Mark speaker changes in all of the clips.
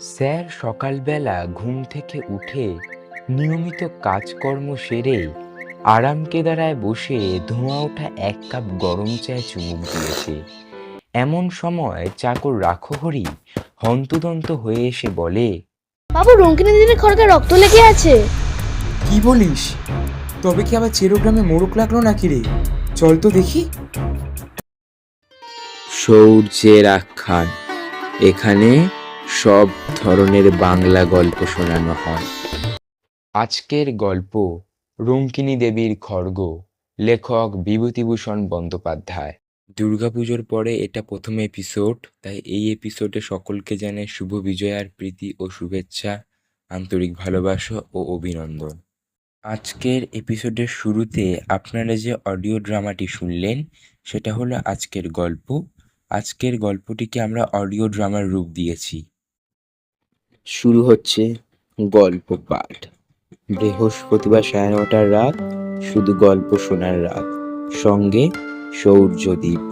Speaker 1: Sir সকালবেলা ঘুম থেকে উঠে নিয়মিত কাজকর্ম সেরে আরাম কেদারায় বসে ধোঁয়া ওঠা এক কাপ গরম চায়ে চুমুক দিয়েছে। এমন সময় চাকর রাখহরি হন্তদন্ত হয়ে এসে বলে
Speaker 2: বাবু রঙ্কিনী দিদির খড়গে রক্ত লেগে আছে।
Speaker 3: কি বলিস? তবে কি আবার চেরোগ্রামে মোরক লাগল নাকি রে? চল তো দেখি।
Speaker 1: সৌর্যের আখ্যান। এখানে সব ধরনের বাংলা গল্প শোনানো হয়। আজকের গল্প রঙ্কিনী দেবীর খড়গ লেখক বিভূতিভূষণ বন্দ্যোপাধ্যায়। দুর্গাপুজোর পরে এটা প্রথম এপিসোড তাই এই এপিসোডে সকলকে জানাই শুভ বিজয়ার প্রীতি ও শুভেচ্ছা আন্তরিক ভালোবাসা ও অভিনন্দন। আজকের এপিসোডের শুরুতে আপনারা যে অডিও ড্রামাটি শুনলেন সেটা হলো আজকের গল্প। আজকের গল্পটিকে আমরা অডিও ড্রামার রূপ দিয়েছি। শুরু হচ্ছে গল্প পাঠ। বৃহস্পতিবার সাড়ে নটার রাত, শুধু গল্প শোনার রাত। সঙ্গে সৌর্যদ্বীপ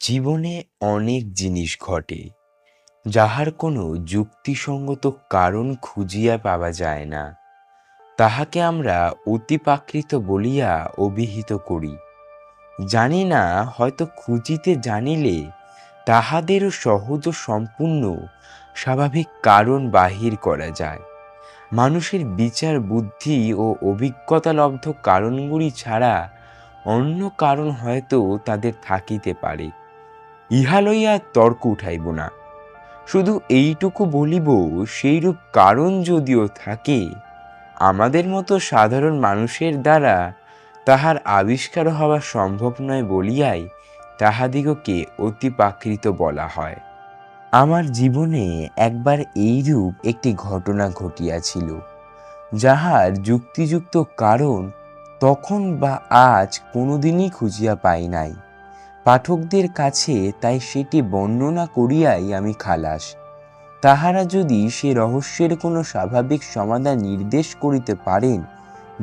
Speaker 1: জীবনে অনেক জিনিস ঘটে, যাহার কোনো যুক্তিসঙ্গত কারণ খুঁজিয়া পাওয়া যায় না। তাহাকে আমরা অতিপ্রাকৃত বলিয়া অভিহিত করি। জানি না, হয়তো খুঁজিতে জানিলে তাহাদেরও সহজ সম্পূর্ণ স্বাভাবিক কারণ বাহির করা যায়। মানুষের বিচার বুদ্ধি ও অভিজ্ঞতালব্ধ কারণগুলি ছাড়া অন্য কারণ হয়তো তাদের থাকিতে পারে। ইহা লইয়া তর্ক উঠাইব না। শুধু এইটুকু বলিব, সেইরূপ কারণ যদিও থাকে, আমাদের মতো সাধারণ মানুষের দ্বারা তাহার আবিষ্কার হওয়া সম্ভব নয় বলিয়াই তাহাদিগকে অতিপাকৃত বলা হয়। আমার জীবনে একবার এইরূপ একটি ঘটনা ঘটিয়াছিল, যাহার যুক্তিযুক্ত কারণ তখন বা আজ কোনোদিনই খুঁজিয়া পাই নাই। পাঠকদের কাছে তাই সেটি বর্ণনা করিয়াই আমি খালাস। তাহারা যদি সে রহস্যের কোনো স্বাভাবিক সমাধান নির্দেশ করিতে পারেন,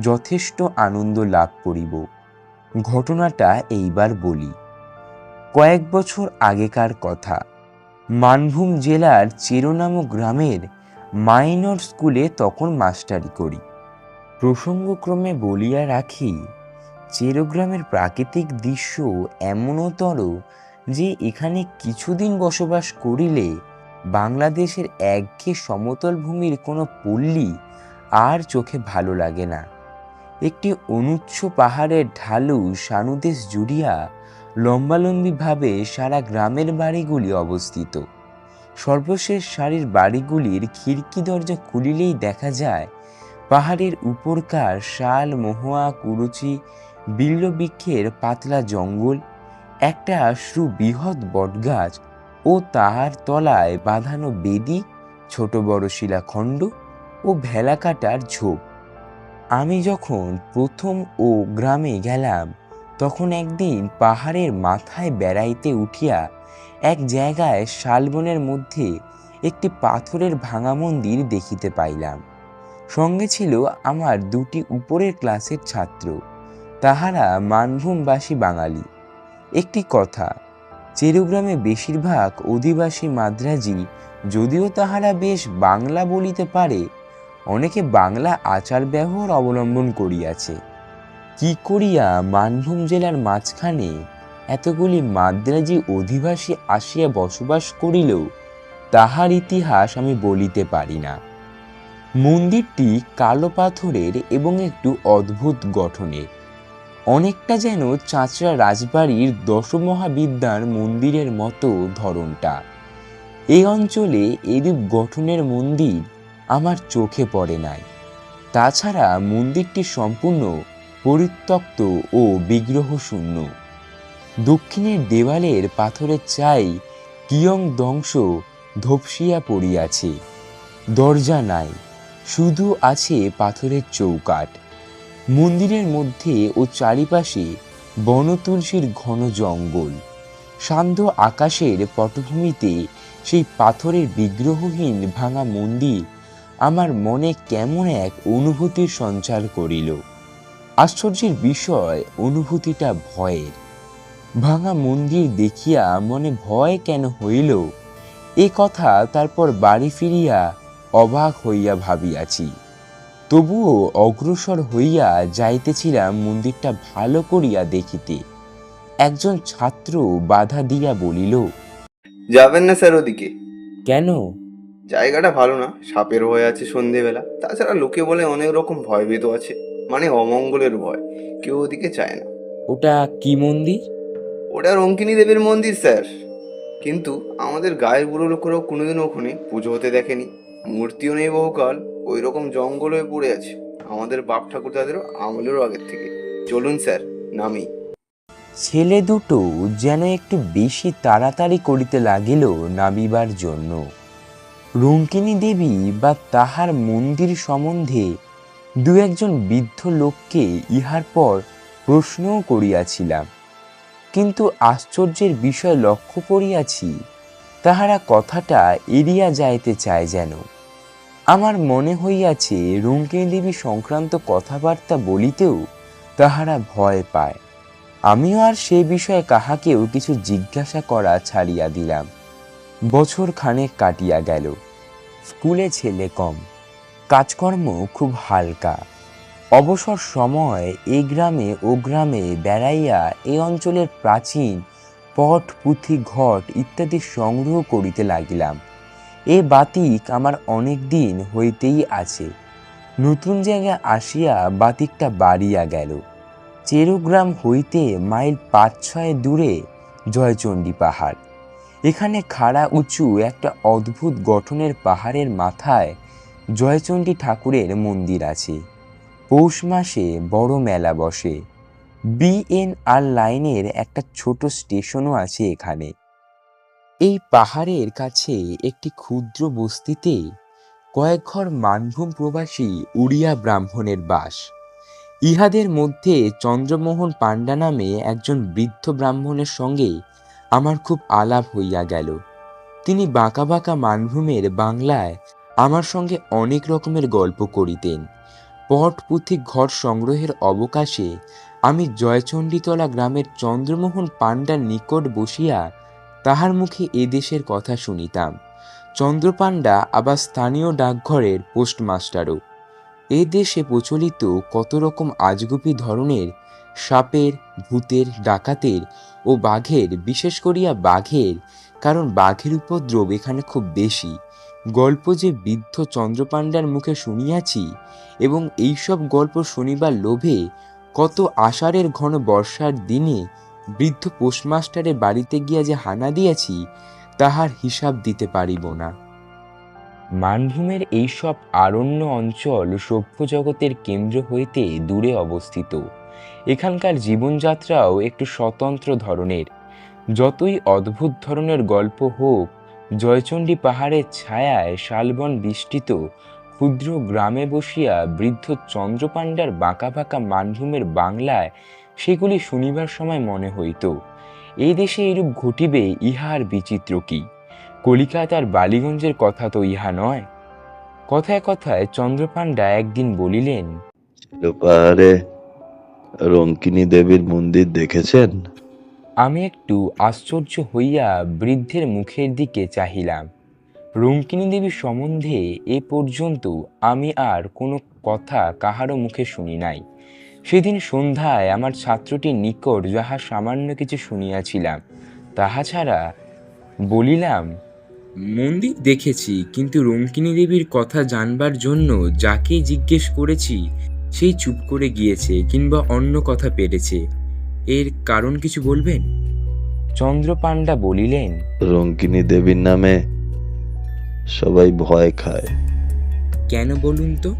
Speaker 1: যথেষ্ট আনন্দ লাভ করিব। ঘটনাটা এইবার বলি। কয়েক বছর আগেকার কথা। মানভূম জেলার চেরোনামক গ্রামের মাইনর স্কুলে তখন মাস্টারি করি। প্রসঙ্গক্রমে বলিয়া রাখি চেরো গ্রামের প্রাকৃতিক দৃশ্য এমনতর যে এখানে কিছুদিন বসবাস করিলে বাংলাদেশের একঘেয়ে সমতল ভূমির কোনো পল্লী আর চোখে ভালো লাগে না। একটি অনুচ্চ পাহাড়ের ঢালু সানুদেশ জুড়িয়া লম্বালম্বিভাবে সারা গ্রামের বাড়িগুলি অবস্থিত। সর্বশেষ সারির বাড়িগুলির খিড়কি দরজা খুলিলেই দেখা যায়, পাহাড়ের উপরকার শাল, মহুয়া, কুরুচি, বিল্লবৃক্ষের পাতলা জঙ্গল, একটা সুবৃহৎ বটগাছ ও তাহার তলায় বাঁধানো বেদি, ছোট বড় শিলাখণ্ড ও ভেলাকাটার ঝোপ। আমি যখন প্রথম ও গ্রামে গেলাম তখন একদিন পাহাড়ের মাথায় বেড়াইতে উঠিয়া এক জায়গায় শালবনের মধ্যে একটি পাথরের ভাঙা মন্দির দেখিতে পাইলাম। সঙ্গে ছিল আমার দুটি উপরের ক্লাসের ছাত্র, তাহারা মানভূমবাসী বাঙালি। একটি কথা, চেরুগ্রামে বেশিরভাগ অধিবাসী মাদ্রাজি যদিও তাহারা বেশ বাংলা বলিতে পারে, অনেকে বাংলা আচার ব্যবহার অবলম্বন করিয়াছে। কি করিয়া মানভূম জেলার মাঝখানে এতগুলি মাদ্রাজি অধিবাসী আসিয়া বসবাস করিল তাহার ইতিহাস আমি বলিতে পারি না। মন্দিরটি কালো পাথরের এবং একটু অদ্ভুত গঠনের। অনেকটা যেন চাঁচড়া রাজবাড়ির দশমহাবিদ্যার মন্দিরের মতো ধরনটা। এই অঞ্চলে এরূপ গঠনের মন্দির আমার চোখে পড়ে নাই। তাছাড়া মন্দিরটি সম্পূর্ণ পরিত্যক্ত ও বিগ্রহ শূন্য দক্ষিণের দেওয়ালের পাথরের চাই কিয়ং দংশ ধপসিয়া পড়িয়াছে। দরজা নাই, শুধু আছে পাথরের চৌকাট মন্দিরের মধ্যে ও চারিপাশে বনতুলসীর ঘন জঙ্গল। শান্ত আকাশের পটভূমিতে সেই পাথরের বিগ্রহহীন ভাঙা মন্দির আমার মনে কেমন এক অনুভূতির সঞ্চার করিল। আশ্চর্যের বিষয় অনুভূতিটা ভয়ের। ভাঙা মন্দির দেখিয়া মনে ভয় কেন হইল? এ কথা তারপর বাড়ি ফিরিয়া অবাক হইয়া ভাবিয়াছি। তবুও অগ্রসর হইয়া যাইতেছিলাম মন্দিরটা ভালো করিয়া দেখিতে। একজন ছাত্র বাধা দিয়া বলিল
Speaker 4: যাবেন না স্যার ওদিকে।
Speaker 1: কেন?
Speaker 4: জায়গাটা ভালো না সাপের ভয় আছে সন্ধেবেলা। তাছাড়া লোকে বলে অনেক রকম ভয়ভীত আছে। মানে অমঙ্গলের ভয়। কেউ ওদিকে চায় না।
Speaker 1: ওটা কি মন্দির?
Speaker 4: ওটা রঙ্কিনী দেবীর মন্দির স্যার। কিন্তু আমাদের গায়ের বুড়ো লোকেরাও কোনোদিনও ওখানে পুজো হতে দেখেনি। মূর্তিও নেই বহুকাল ওই রকম জঙ্গল হয়ে পড়ে আছে। আমাদের বাপ ঠাকুর তাদেরও আমলেরও আগের থেকে। চলুন স্যার নামি।
Speaker 1: ছেলে দুটো যেন একটু বেশি তাড়াতাড়ি করিতে লাগিল নামিবার জন্য। রঙ্কিনী দেবী বা তাহার মন্দির সম্বন্ধে দু একজন বৃদ্ধ লোককে ইহার পর প্রশ্নও করিয়াছিলাম। কিন্তু আশ্চর্যের বিষয় লক্ষ্য করিয়াছি, তাহারা কথাটা এড়িয়া যাইতে চায় যেন। আমার মনে হইয়াছে রঙ্কিনী দেবী সংক্রান্ত কথাবার্তা বলিতেও তাহারা ভয় পায়। আমিও আর সে বিষয়ে কাহাকেও কিছু জিজ্ঞাসা করা ছাড়িয়া দিলাম। বছর খানেক কাটিয়া গেল। স্কুলে ছেলে কম। কাজকর্ম খুব হালকা। অবসর সময় এ গ্রামে ও গ্রামে বেড়াইয়া এ অঞ্চলের প্রাচীন পট, পুঁথি, ঘট ইত্যাদি সংগ্রহ করিতে লাগিলাম। এ বাতিক আমার অনেক দিন হইতেই আছে। নতুন জায়গায় আসিয়া বাতিকটা বাড়িয়া গেল। চেরুগ্রাম হইতে মাইল পাঁচ ছয় দূরে জয়চণ্ডী পাহাড়। এখানে খাড়া উঁচু একটা অদ্ভুত গঠনের পাহাড়ের মাথায় জয়চণ্ডী ঠাকুরের মন্দির আছে। পৌষ মাসে বড় মেলা বসে। বিএনআর লাইনের একটা ছোট স্টেশনও আছে এখানে। এই পাহাড়ের কাছে একটি ক্ষুদ্র বস্তিতে কয়েক ঘর মানভূম প্রবাসী উড়িয়া ব্রাহ্মণের বাস। ইহাদের মধ্যে চন্দ্রমোহন পাণ্ডা নামে একজন বৃদ্ধ ব্রাহ্মণের সঙ্গে আমার খুব আলাপ হইয়া গেল। তিনি বাঁকা বাঁকা মানভূমের বাংলায় আমার সঙ্গে অনেক রকমের গল্প করিতেন। পট পুঁথি ঘর সংগ্রহের অবকাশে আমি জয়চণ্ডীতলা গ্রামের চন্দ্রমোহন পাণ্ডার নিকট বসিয়া তাহার মুখে এ দেশের কথা শুনিতাম। চন্দ্রপাণ্ডা আবার স্থানীয় ডাকঘরের পোস্টমাস্টারও। এ দেশে প্রচলিত কত রকম আজগুপি ধরনের সাপের, ভূতের, ডাকাতের ও বাঘের, বিশেষ করিয়া বাঘের, কারণ বাঘের উপদ্রব এখানে খুব বেশি। গল্প যে বৃদ্ধ চন্দ্রপাণ্ডার মুখে শুনিয়াছি এবং এইসব গল্প শুনিবার লোভে কত আষাঢ়ের ঘন বর্ষার দিনে বৃদ্ধ পোস্টমাস্টারের বাড়িতে গিয়া যে হানা দিয়াছি, তাহার হিসাব দিতে পারিব না। মানভূমের এইসব আরণ্য অঞ্চল সভ্য জগতের কেন্দ্র হইতে দূরে অবস্থিত। এখানকার জীবনযাত্রাও একটু স্বতন্ত্র ধরনের। যতই অদ্ভুত ধরনের গল্প হোক জয়চণ্ডী পাহাড়ের ছায়ায় শালবন বিষ্টিত ক্ষুদ্র গ্রামে বসিয়া বৃদ্ধ চন্দ্রপাণ্ডার বাঁকা বাঁকা মানভূমের বাংলায় সেগুলি শুনিবার সময় মনে হইত এই দেশে এরূপ ঘটিবে, ইহার বিচিত্র কি? কলিকাতার বালিগঞ্জের কথা তো ইহা নয়। কথায় কথায় চন্দ্রপাণ্ডা একদিন বলিলেন
Speaker 5: রঙ্কিনী দেবীর মন্দির দেখেছেন?
Speaker 1: আমি একটু আশ্চর্য হইয়া বৃদ্ধের মুখের দিকে চাহিলাম। রঙ্কিনী দেবীর সম্বন্ধে এ পর্যন্ত আমি আর কোনো কথা কাহারও মুখে শুনি নাই। সেদিন সন্ধ্যায় আমার ছাত্রটির নিকট যাহা সামান্য কিছু শুনিয়াছিলাম, তাহা ছাড়া বলিলাম, মন্দির দেখেছি, কিন্তু রঙ্কিনী দেবীর কথা জানবার জন্য যাকে জিজ্ঞেস করেছি, সেই চুপ করে গিয়েছে কিংবা অন্য কথা পেরেছে। এর কারণ কিছু বলবেন? চন্দ্রপাণ্ডা বলিলেন
Speaker 5: রঙ্কিনী দেবীর নামে সবাই ভয় খায়।
Speaker 1: কেন বলুন তো?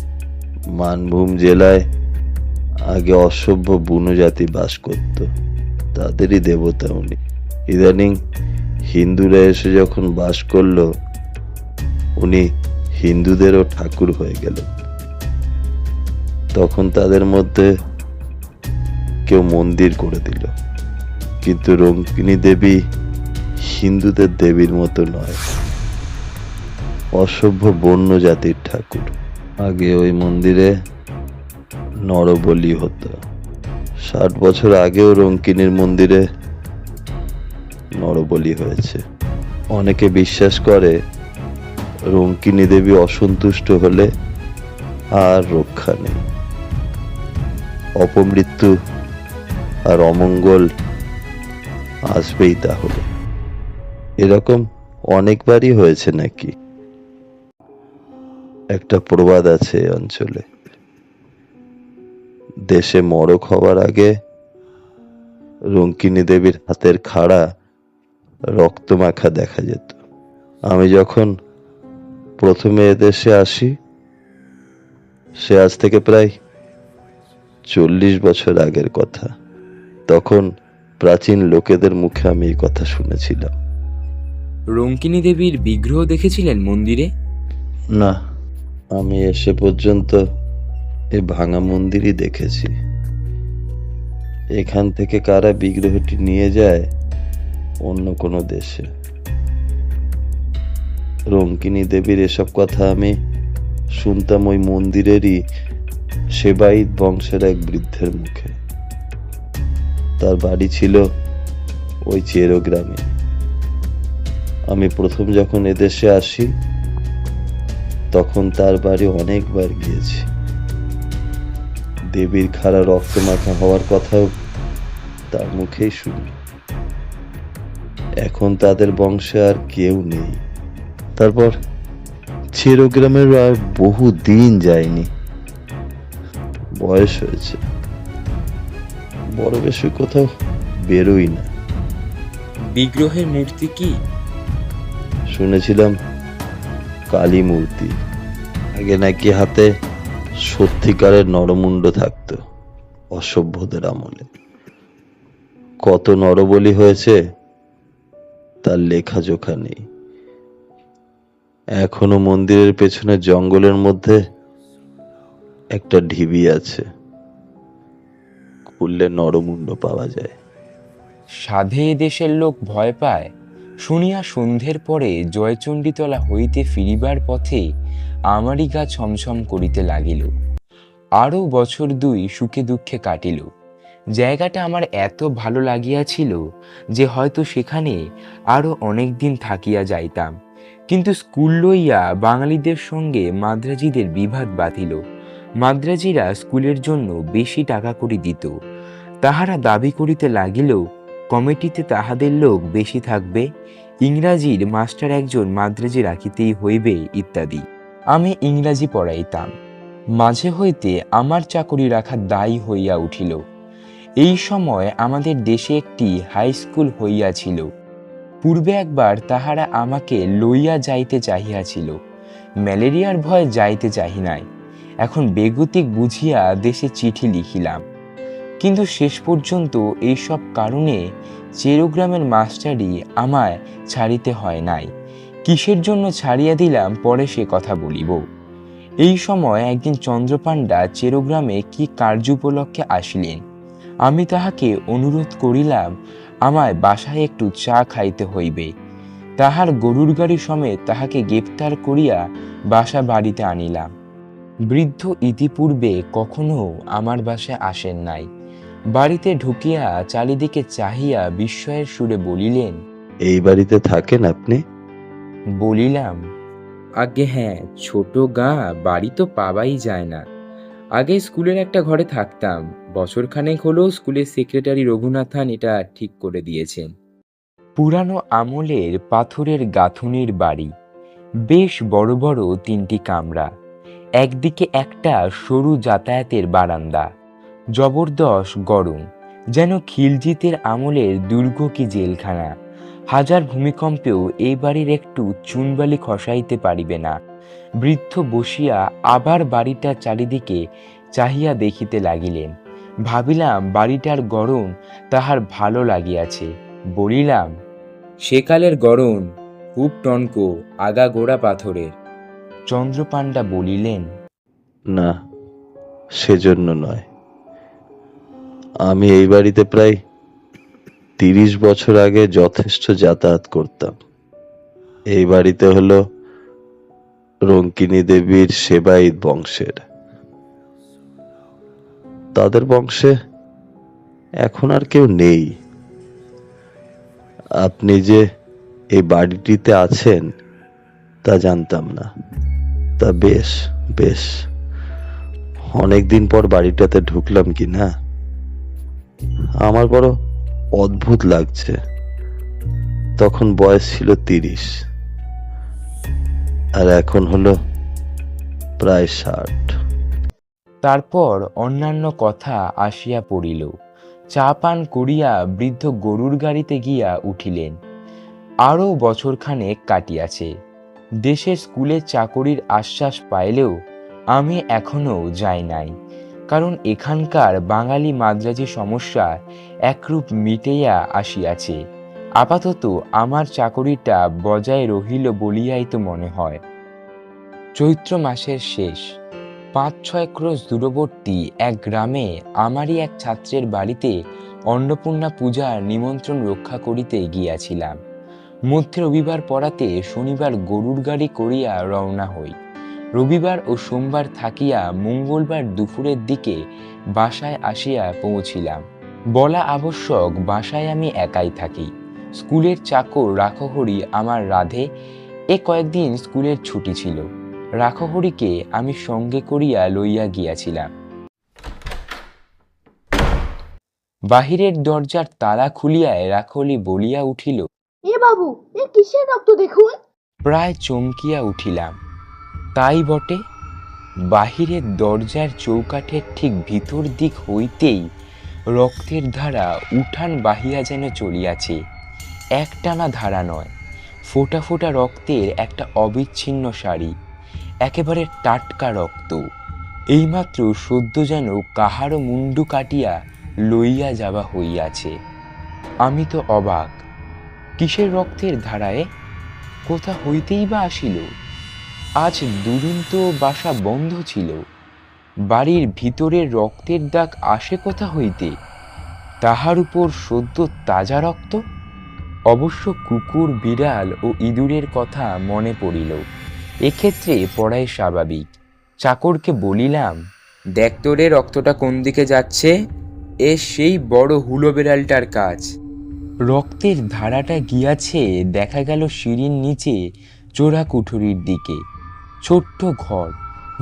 Speaker 5: মানভূম জেলায় আগে অসভ্য বুনো জাতি বাস করত তাদেরই দেবতা উনি। ইদানিং হিন্দুরা এসে যখন বাস করল উনি হিন্দুদেরও ঠাকুর হয়ে গেল তখন তাদের মধ্যে কেউ মন্দির করে দিল। কিন্তু রঙ্কিনী দেবী হিন্দুদের দেবীর মতো নয়। অসভ্য বন্য জাতির ঠাকুর। আগে ওই মন্দিরে নরবলি হতো। ষাট বছর আগেও রঙ্কিনীর মন্দিরে নরবলি হয়েছে। অনেকে বিশ্বাস করে রঙ্কিনী দেবী অসন্তুষ্ট হলে আর রক্ষা নেই। অপমৃত্যু আর অমঙ্গল আসবেই তাহলে। এরকম অনেকবারই হয়েছে নাকি? একটা প্রবাদ আছে অঞ্চলে। দেশে মরক হওয়ার আগে রঙ্কিনী দেবীর হাতের খাড়া রক্তমাখা দেখা যেত। আমি যখন প্রথমে এদেশে আসি, সে আজ থেকে প্রায় চল্লিশ বছর আগের কথা। তখন প্রাচীন লোকেদের মুখে আমি এই কথা শুনেছিলাম।
Speaker 1: রঙ্কিনী দেবীর বিগ্রহ দেখেছিলেন মন্দিরে?
Speaker 5: না আমি এসে পর্যন্ত এ ভাঙা মন্দিরই দেখেছি। এখান থেকে কারা বিগ্রহটি নিয়ে যায় অন্য কোনো দেশে। রঙ্কিনী দেবীর এসব কথা আমি শুনতাম ওই মন্দিরেরই সেবাইত বংশের এক বৃদ্ধের মুখে। তার বাড়ি ছিল ওই চেরো গ্রামে। আমি প্রথম যখন এদেশে আসি, তখন তার বাড়ি অনেকবার গিয়েছি। দেবীর খাড়া রক্ত মাখা হওয়ার কথাও তার মুখেই শুনি। এখন তাদের বংশে আর কেউ নেই। তারপর চেরোগ্রামের আর বহু দিন যায়নি। বয়স হয়েছে। বড় বেশি কোথাও বেরোই না।
Speaker 1: বিগ্রহের মূর্তি কি?
Speaker 5: শুনেছিলাম কালী মূর্তি। আগে নাকি হাতে সত্যিকারের নরমুণ্ড থাকতো অসভ্যদের আমলে। কত নরবলি হয়েছে তার লেখা জোখা নেই। এখনও মন্দিরের পেছনে জঙ্গলের মধ্যে একটা ঢিবি আছে। খুললে নরমুণ্ড পাওয়া যায়।
Speaker 1: সাধে দেশের লোক ভয় পায়, শুনিয়া সন্ধ্যের পরে জয়চণ্ডীতলা হইতে ফিরিবার পথে আমারই গা ছমছম করিতে লাগিল। আরও বছর দুই সুখে দুঃখে কাটিল। জায়গাটা আমার এত ভালো লাগিয়াছিল যে হয়তো সেখানে আরও অনেক দিন থাকিয়া যাইতাম। কিন্তু স্কুল লইয়া বাঙালিদের সঙ্গে মাদ্রাজিদের বিবাদ বাঁধিল। মাদ্রাজিরা স্কুলের জন্য বেশি টাকা করে দিত। তাহারা দাবি করিতে লাগিল কমিটিতে তাহাদের লোক বেশি থাকবে, ইংরাজির মাস্টার একজন মাদ্রাজি রাখিতেই হইবে ইত্যাদি। আমি ইংরাজি পড়াইতাম। মাঝে হইতে আমার চাকরি রাখা দায়ী হইয়া উঠিল। এই সময় আমাদের দেশে একটি হাই স্কুল হইয়াছিল। পূর্বে একবার তাহারা আমাকে লইয়া যাইতে চাহিয়াছিল। ম্যালেরিয়ার ভয় যাইতে চাহি নাই। এখন বেগতিক বুঝিয়া দেশে চিঠি লিখিলাম। কিন্তু শেষ পর্যন্ত এইসব কারণে চেরোগ্রামের মাস্টারই আমায় ছাড়িতে হয় নাই। কিসের জন্য ছাড়িয়া দিলাম পরে সে কথা বলিব। এই সময় একদিন চন্দ্রপাণ্ডা চেরোগ্রামে কি কার্য উপলক্ষে আসিলেন? আমি তাহাকে অনুরোধ করিলাম, আমায় বাসায় একটু চা খাইতে হইবে। তাহার গরুর গাড়ি সমেত তাহাকে গ্রেপ্তার করিয়া বাসা বাড়িতে আনিলাম। বৃদ্ধ ইতিপূর্বে কখনো আমার বাসায় আসেন নাই। বাড়িতে ঢুকিয়া চারিদিকে চাহিয়া বিস্ময়ের সুরে বলিলেন
Speaker 5: এই বাড়িতে থাকেন আপনি?
Speaker 1: বলিলাম আগে হ্যাঁ ছোট গা বাড়ি তো পাওয়াই যায় না। আগে স্কুলের একটা ঘরে থাকতাম। বছরখানেক হলো স্কুলের সেক্রেটারি রঘুনাথান এটা ঠিক করে দিয়েছেন। পুরানো আমলের পাথরের গাঁথুনির বাড়ি। বেশ বড় বড় তিনটি কামরা। একদিকে একটা সরু যাতায়াতের বারান্দা। জবরদস্ত গরম, যেন খিলজিতের আমলের দুর্গ কি জেলখানা। হাজার ভূমিকম্পেও এই বাড়ির একটু চুনবালি খসাইতে পারিবে না। বৃদ্ধ বসিয়া আবার বাড়িটার চারিদিকে চাহিয়া দেখিতে লাগিলেন। ভাবিলাম, বাড়িটার গরম তাহার ভালো লাগিয়াছে। বলিলাম সেকালের গরম, খুব টনক, আগা গোড়া পাথরের। চন্দ্রপাণ্ডা বলিলেন,
Speaker 5: না, সেজন্য নয়। আমি এই বাড়িতে প্রায় তিরিশ বছর আগে যথেষ্ট যাতায়াত করতাম। এই বাড়িতে হলো রঙ্কিনী দেবীর সেবাইত বংশের। তাদের বংশে এখন আর কেউ নেই। আপনি যে এই বাড়িটিতে আছেন, তা জানতাম না। তা বেশ বেশ। অনেকদিন পর বাড়িটাতে ঢুকলাম কি না? আমার বড় অদ্ভুত লাগছে। তখন বয়স ছিল তিরিশ। আর এখন হলো প্রায় ষাট।
Speaker 1: তারপর অন্যান্য কথা আসিয়া পড়িল। চা পান করিয়া বৃদ্ধ গরুর গাড়িতে গিয়া উঠিলেন। আরও বছরখানেক কাটিয়াছে। দেশের স্কুলে চাকরির আশ্বাস পাইলেও আমি এখনও যাই নাই। কারণ এখানকার বাঙালি মাদ্রাজি সমস্যা একরূপ মিটেইয়া আসিয়াছে। আপাতত আমার চাকরিটা বজায় রহিল বলিয়াই তো মনে হয়। চৈত্র মাসের শেষ। পাঁচ ছয় ক্রোশ দূরবর্তী এক গ্রামে আমারই এক ছাত্রের বাড়িতে অন্নপূর্ণা পূজার নিমন্ত্রণ রক্ষা করিতে গিয়াছিলাম। মধ্যে রবিবার পড়াতে শনিবার গরুর গাড়ি করিয়া রওনা হই। রবিবার ও সোমবার থাকিয়া মঙ্গলবার দুপুরের দিকে বাসায় আসিয়া পৌঁছিলাম। বলা আবশ্যক বাসায় আমি একাই থাকি। স্কুলের চাকর রাখহরি আমার রাধে। এ কয়েকদিন স্কুলের ছুটি ছিল। রাখহরিকে আমি সঙ্গে করিয়া লইয়া গিয়াছিলাম। বাহিরের দরজার তালা খুলিয়ায় রাখহরি বলিয়া উঠিল
Speaker 2: এ বাবু এ কিসের রক্ত দেখুন?
Speaker 1: প্রায় চমকিয়া উঠিলাম। তাই বটে বাহিরের দরজার চৌকাঠের ঠিক ভিতর দিক হইতেই রক্তের ধারা উঠান বাহিয়া যেন চলিয়াছে। একটানা ধারা নয়, ফোটা ফোঁটা রক্তের একটা অবিচ্ছিন্ন শাড়ি একেবারে টাটকা রক্ত। এইমাত্র সদ্য যেন কাহারও মুন্ডু কাটিয়া লইয়া যাওয়া হইয়াছে। আমি তো অবাক, কিসের রক্তের ধারায়? কোথা হইতেই বা আসিল? আজ দুদিন তো বাসা বন্ধ ছিল। বাড়ির ভিতরে রক্তের দাগ আসে কোথা হইতে? তাহার উপর সদ্য তাজা রক্ত? অবশ্য কুকুর, বিড়াল ও ইঁদুরের কথা মনে পড়িল। এক্ষেত্রে পড়াই স্বাভাবিক। চাকরকে বলিলাম, দেখ তোরে রক্তটা কোন দিকে যাচ্ছে? এ সেই বড় হুলো বিড়ালটার কাজ। রক্তের ধারাটা গিয়াছে, দেখা গেল সিঁড়ির নিচে চোরা কুঠুরির দিকে। ছোট্ট ঘর,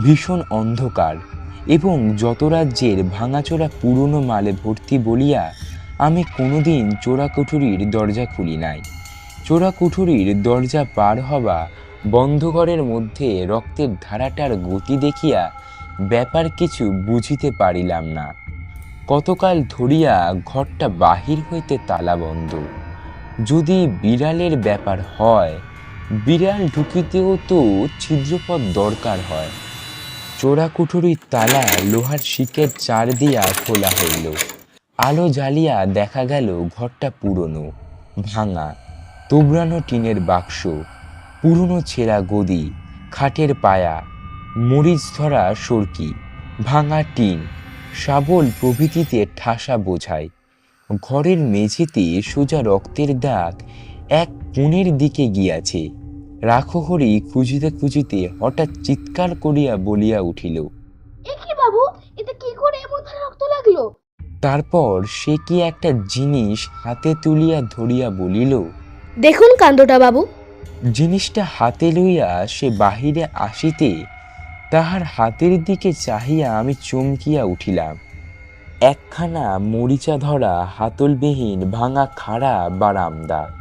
Speaker 1: ভীষণ অন্ধকার এবং যত রাজ্যের ভাঙাচোরা পুরনো মালে ভর্তি বলিয়া আমি কোনোদিন চোরা কুঠুরির দরজা খুলি নাই। চোরা কুঠুরির দরজা পার হবা বন্ধ ঘরের মধ্যে রক্তের ধারাটার গতি দেখিয়া ব্যাপার কিছু বুঝিতে পারিলাম না। কতকাল ধরিয়া ঘরটা বাহির হইতে তালাবন্ধ। যদি বিড়ালের ব্যাপার হয় বিড়াল ঢুকিতেও তো ছিদ্রপথ দরকার হয়। চোরা কুঠুরির তালা লোহার শিকের চার দিয়া খোলা হইল। আলো জ্বালিয়া দেখা গেল ঘরটা পুরনো, ভাঙা। তোবড়ানো টিনের বাক্স, পুরনো ছেঁড়া গদি, খাটের পায়া, মরিচ ধরা সরকি, ভাঙা টিন, শাবল প্রভৃতিতে ঠাসা বোঝায় ঘরের মেঝেতে সোজা রক্তের দাগ এক কোণের দিকে গিয়াছে। রাখহরি খুঁজিতে খুঁজিতে হঠাৎ চিৎকার করিয়া বলিয়া উঠিল।
Speaker 2: এ কি বাবু? এটা কি করে এমন রক্ত লাগল?
Speaker 1: তারপর সে কি একটা জিনিস হাতে তুলিয়া ধরিয়া বলিল
Speaker 2: দেখুন কাণ্ডটা বাবু।
Speaker 1: জিনিসটা হাতে লইয়া সে বাহিরে আসিতে তাহার হাতের দিকে চাহিয়া আমি চমকিয়া উঠিলাম। একখানা মরিচা ধরা হাতলবিহীন ভাঙা খাড়া বারান্দা।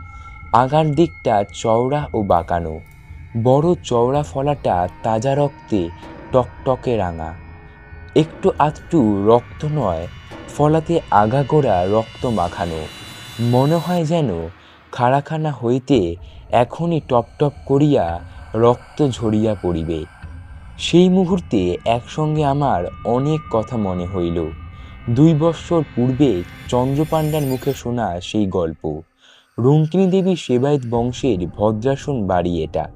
Speaker 1: আগার দিকটা চওড়া ও বাঁকানো। বড় চওড়া ফলাটা তাজা রক্তে টকটকে রাঙা। একটু আধটু রক্ত নয়, ফলাতে আগাগোড়া রক্ত মাখানো। মনে হয় যেন খাড়াখানা হইতে এখনই টপ টপ করিয়া রক্ত ঝরিয়া পড়িবে। সেই মুহূর্তে একসঙ্গে আমার অনেক কথা মনে হইল। দুই বৎসর পূর্বে চন্দ্রপাণ্ডার মুখে শোনা সেই গল্প। রঙ্কিনী দেবী সেবায়ত বংশের ভদ্রাসন বাড়ি এটা।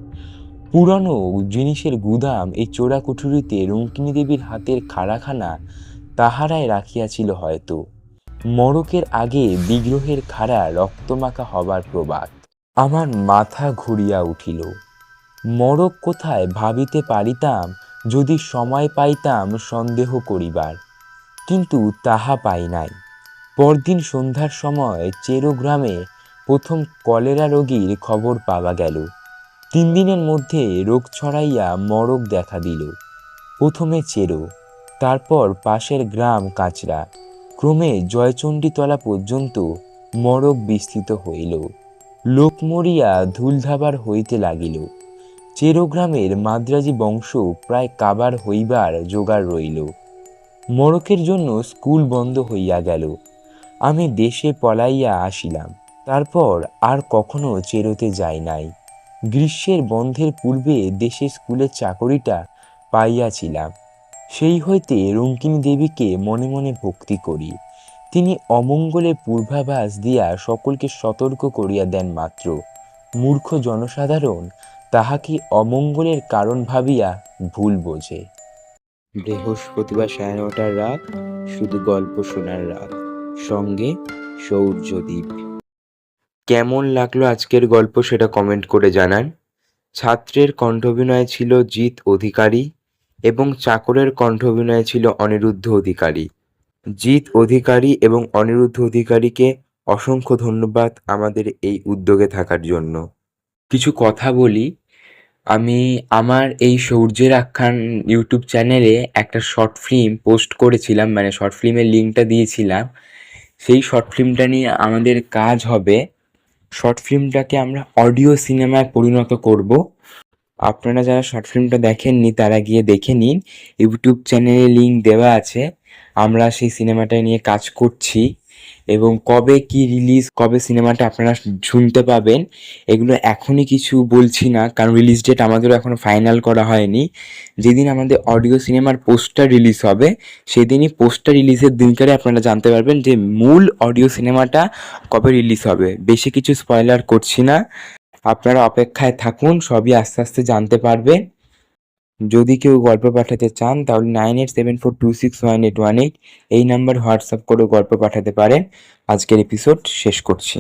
Speaker 1: পুরানো জিনিসের গুদাম এই চোরা কুঠুরিতে রঙ্কিনী দেবীর হাতের খাড়াখানা তাহারায় রাখিয়াছিল হয়তো। মরকের আগে বিগ্রহের খাড়া রক্তমাখা হবার প্রবাদ। আমার মাথা ঘুরিয়া উঠিল। মরক কোথায় ভাবিতে পারিতাম, যদি সময় পাইতাম সন্দেহ করিবার। কিন্তু তাহা পাই নাই। পরদিন সন্ধ্যার সময় চেরো গ্রামে প্রথম কলেরা রোগীর খবর পাওয়া গেল। তিন দিনের মধ্যে রোগ ছড়াইয়া মরক দেখা দিল। প্রথমে চেরো, তারপর পাশের গ্রাম কাঁচরা। ক্রমে জয়চণ্ডীতলা পর্যন্ত মরক বিস্তৃত হইল। লোক মরিয়া ধুলধাবার হইতে লাগিল। চেরো গ্রামের মাদ্রাজি বংশ প্রায় কাবার হইবার জোগাড় রইল। মরকের জন্য স্কুল বন্ধ হইয়া গেল। আমি দেশে পলাইয়া আসিলাম। তারপর আর কখনো চেরোতে যাই নাই। গ্রীষ্মের বন্ধের পূর্বে দেশে স্কুলের চাকরিটা পাইয়াছিলাম। সেই হইতে রঙ্কিনী দেবীকে মনে মনে ভক্তি করি। তিনি অমঙ্গলের পূর্বাভাস দিয়া সকলকে সতর্ক করিয়া দেন মাত্র। মূর্খ জনসাধারণ তাহাকে অমঙ্গলের কারণ ভাবিয়া ভুল বোঝে। বৃহস্পতিবার সাড়ে নটার রাত শুধু গল্প শোনার রাত। সঙ্গে সৌর্যদ্বীপ কেমন লাগল আজকের গল্প সেটা কমেন্ট করে জানান। ছাত্রের কণ্ঠঅভিনয় ছিল জিৎ অধিকারী এবং চাকরের কণ্ঠঅভিনয় ছিল অনিরুদ্ধ অধিকারী। জিৎ অধিকারী এবং অনিরুদ্ধ অধিকারীকে অসংখ্য ধন্যবাদ আমাদের এই উদ্যোগে থাকার জন্য। কিছু কথা বলি। আমি আমার এই সূর্যের আখ্যান ইউটিউব চ্যানেলে একটা শর্ট ফিল্ম পোস্ট করেছিলাম মানে শর্ট ফিল্মের লিঙ্কটা দিয়েছিলাম। সেই শর্ট ফিল্মটা নিয়ে আমাদের কাজ হবে। শর্ট ফিল্মটাকে আমরা অডিও সিনেমায় পরিণত করব। আপনারা যারা শর্ট ফিল্মটা দেখেননি, তারা গিয়ে দেখে নিন। ইউটিউব চ্যানেলে লিঙ্ক দেওয়া আছে। আমরা সেই সিনেমাটা নিয়ে কাজ করছি। এবং কবে কি রিলিজ কবে সিনেমাটা আপনারা শুনতে পাবেন, এগুলো এখনই কিছু বলছি না, কারণ রিলিজ ডেট আমাদেরও এখনও ফাইনাল করা হয়নি। যেদিন আমাদের অডিও সিনেমার পোস্টার রিলিজ হবে, সেদিনই পোস্টার রিলিজের দিনকারে আপনারা জানতে পারবেন যে মূল অডিও সিনেমাটা কবে রিলিজ হবে। বেশি কিছু স্পয়লার করছি না। আপনারা অপেক্ষায় থাকুন, সবই আস্তে আস্তে জানতে পারবেন। যদি কেউ গল্প পাঠাতে চান, তাহলে nine eight seven four two six one eight one eight এই নাম্বার হোয়াটসঅ্যাপ করেও গল্প পাঠাতে পারেন। আজকের এপিসোড শেষ করছি।